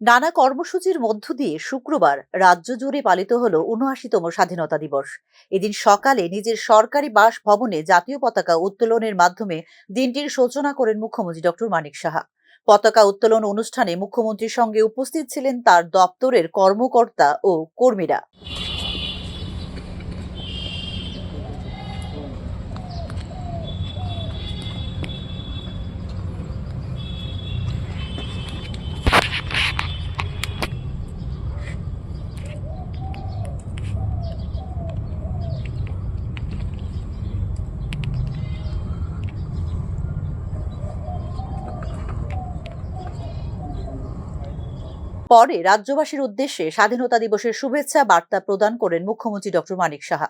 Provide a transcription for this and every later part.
নানা কর্মসূচির মধ্য দিয়ে শুক্রবার রাজ্য জুড়ে পালিত হল উনআশিতম স্বাধীনতা দিবস। এদিন সকালে নিজের সরকারি বাস ভবনে জাতীয় পতাকা উত্তোলনের মাধ্যমে দিনটির সূচনা করেন মুখ্যমন্ত্রী ডক্টর মানিক সাহা। পতাকা উত্তোলন অনুষ্ঠানে মুখ্যমন্ত্রীর সঙ্গে উপস্থিত ছিলেন তার দপ্তরের কর্মকর্তা ও কর্মীরা। পরে রাজ্যবাসীর উদ্দেশ্যে স্বাধীনতা দিবসের শুভেচ্ছা বার্তা প্রদান করেন মুখ্যমন্ত্রী ডক্টর মানিক সাহা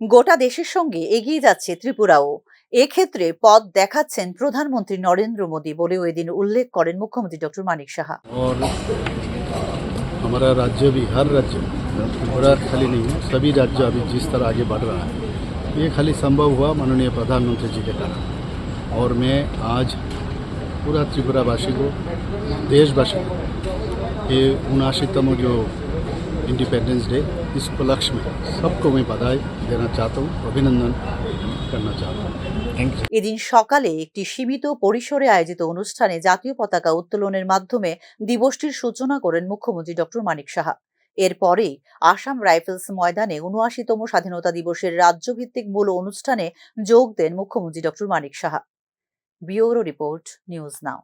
গোটা দেশের সঙ্গে এগিয়ে যাচ্ছে ত্রিপুরাও এক্ষেত্রে পথ দেখাচ্ছেন প্রধানমন্ত্রী নরেন্দ্র মোদী বলেও এদিন উল্লেখ করেন মুখ্যমন্ত্রী ডক্টর মানিক সাহা और हमारा राज्य भी हर राज्य त्रिपुरा खाली नहीं है सभी राज्य अभी जिस तरह आगे बढ़ रहा है ये खाली संभव हुआ माननीय प्रधानमंत्री जी के कारण और मैं आज पूरा त्रिपुरावासी को देशवासी को ये उनासीतम जो इंडिपेंडेंस डे इस उपलक्ष्य में सबको मैं बधाई देना चाहता हूँ अभिनंदन करना चाहता हूँ এদিন সকালে একটি সীমিত পরিসরে আয়োজিত অনুষ্ঠানে জাতীয় পতাকা উত্তোলনের মাধ্যমে দিবসটির সূচনা করেন মুখ্যমন্ত্রী ডক্টর মানিক সাহা এরপরেই আসাম রাইফেলস ময়দানে উনআশিতম স্বাধীনতা দিবসের রাজ্যভিত্তিক মূল অনুষ্ঠানে যোগ দেন মুখ্যমন্ত্রী doctor Manik Saha bureau report news now